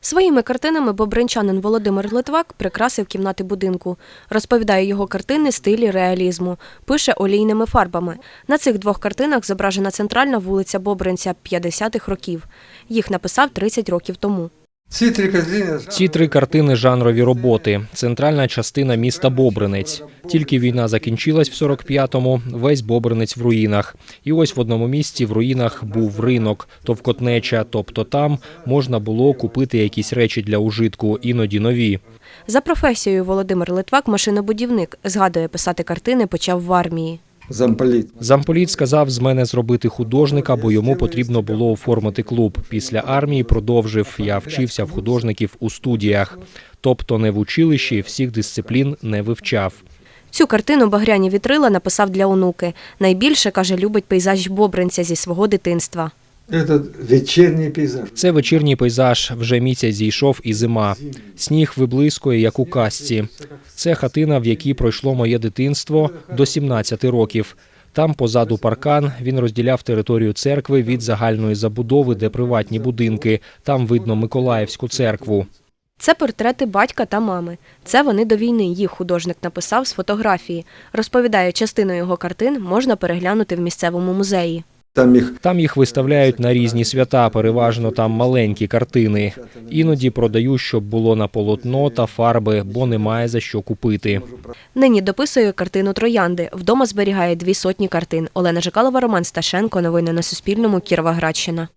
Своїми картинами бобринчанин Володимир Литвак прикрасив кімнати будинку. Розповідає його картини стилі реалізму. Пише олійними фарбами. На цих двох картинах зображена центральна вулиця Бобринця 50-х років. Їх написав 30 років тому. Ці три картини Ці три картини жанрові роботи. Центральна частина міста Бобринець. Тільки війна закінчилась в 45-му, весь Бобринець в руїнах. І ось в одному місці в руїнах був ринок, товкотнеча, тобто там можна було купити якісь речі для ужитку, іноді нові. За професією Володимир Литвак машинобудівник. Згадує, писати картини почав в армії. Замполіт. Замполіт сказав з мене зробити художника, бо йому потрібно було оформити клуб. Після армії продовжив. Я вчився в художників у студіях, тобто не в училищі, всіх дисциплін не вивчав. Цю картину Багряні вітрила написав для онуки. Найбільше, каже, любить пейзаж Бобринця зі свого дитинства. Це вечірній пейзаж. Це вечірній пейзаж. Вже місяць зійшов і зима. Сніг виблискує, як у казці. Це хатина, в якій пройшло моє дитинство до 17 років. Там позаду паркан він розділяв територію церкви від загальної забудови, де приватні будинки. Там видно Миколаївську церкву. Це портрети батька та мами. Це вони до війни. Їх художник написав з фотографії. Розповідає, частину його картин можна переглянути в місцевому музеї. Там їх Там їх виставляють на різні свята, переважно там маленькі картини. Іноді продаю, щоб було на полотно та фарби, бо немає за що купити. Нині дописує картину Троянди. Вдома зберігає дві сотні картин. Олена Жикалова, Роман Сташенко. Новини на Суспільному. Кіровоградщина.